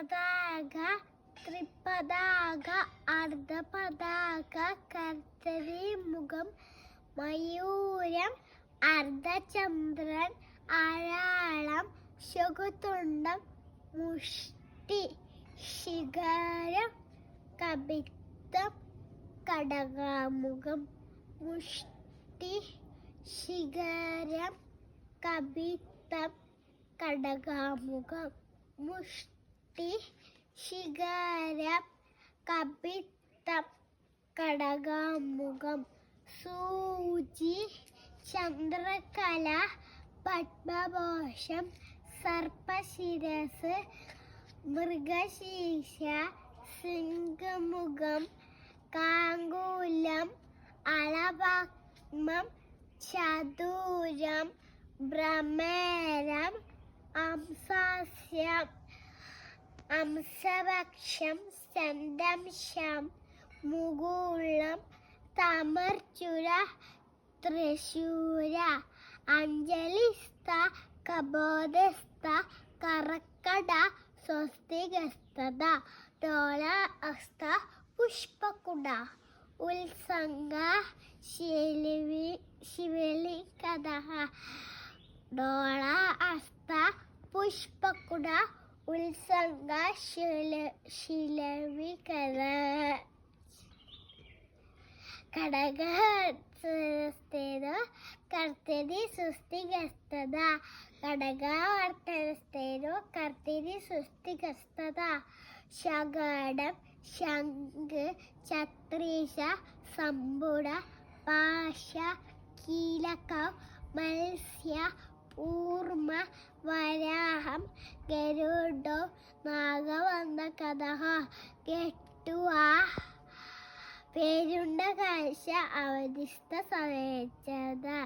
പതാക ത്രിപതാക അർദ്ധപതാക കർത്തരി മുഖം മയൂരം അർദ്ധചന്ദ്രൻ ആഴാളം ശകുതുണ്ടം മുഷ്ടി ശിഖരം കപിത്തം കടകാമുഖം മുഷ്ടി ശിഖരം കപിത്തം കടകാമുഖം മുഷ്ടി ശിഖരം കപിത്തം കടകാമുഖം സൂചി ചന്ദ്രകല പത്മഭോഷം സർപ്പശിരസ് മൃഗശീഷ സിംഗമുഖം കാങ്കൂലം അളപത്മം ചതുരം ഭ്രമേരം അംസാസ്യം അംസഭക്ഷം സന്തംശം മുകുളം തമർചുര തൃശൂര അഞ്ജലിസ്ത കബോധസ്ത കറക്കട സ്വസ്തികസ്തത ഡോള അസ്ത പുഷ്പകുട ഉത്സംഗ ശിലവി ശിവലി കഥ ഡോള അസ്ത പുഷ്പകുട ഉത്സംഗ ശില ശിലവികഥ കടകസ്ഥേന കർത്തരി സുസ്ഥിഗസ്തത കടകാവർത്തനസ്ഥേനോ കർത്തരി സുസ്ഥിഗസ്തത ശകടം ശംഖ് ചത്രീശ സമ്പുട പാശ കീലകം മത്സ്യ ഊർമ വരാഹം ഗരുഡോ നാഗവന്ന കഥ കെട്ടുവ. പേരുണ്ട കാഴ്ച അവധിസ്ഥ സമയച്ചത്.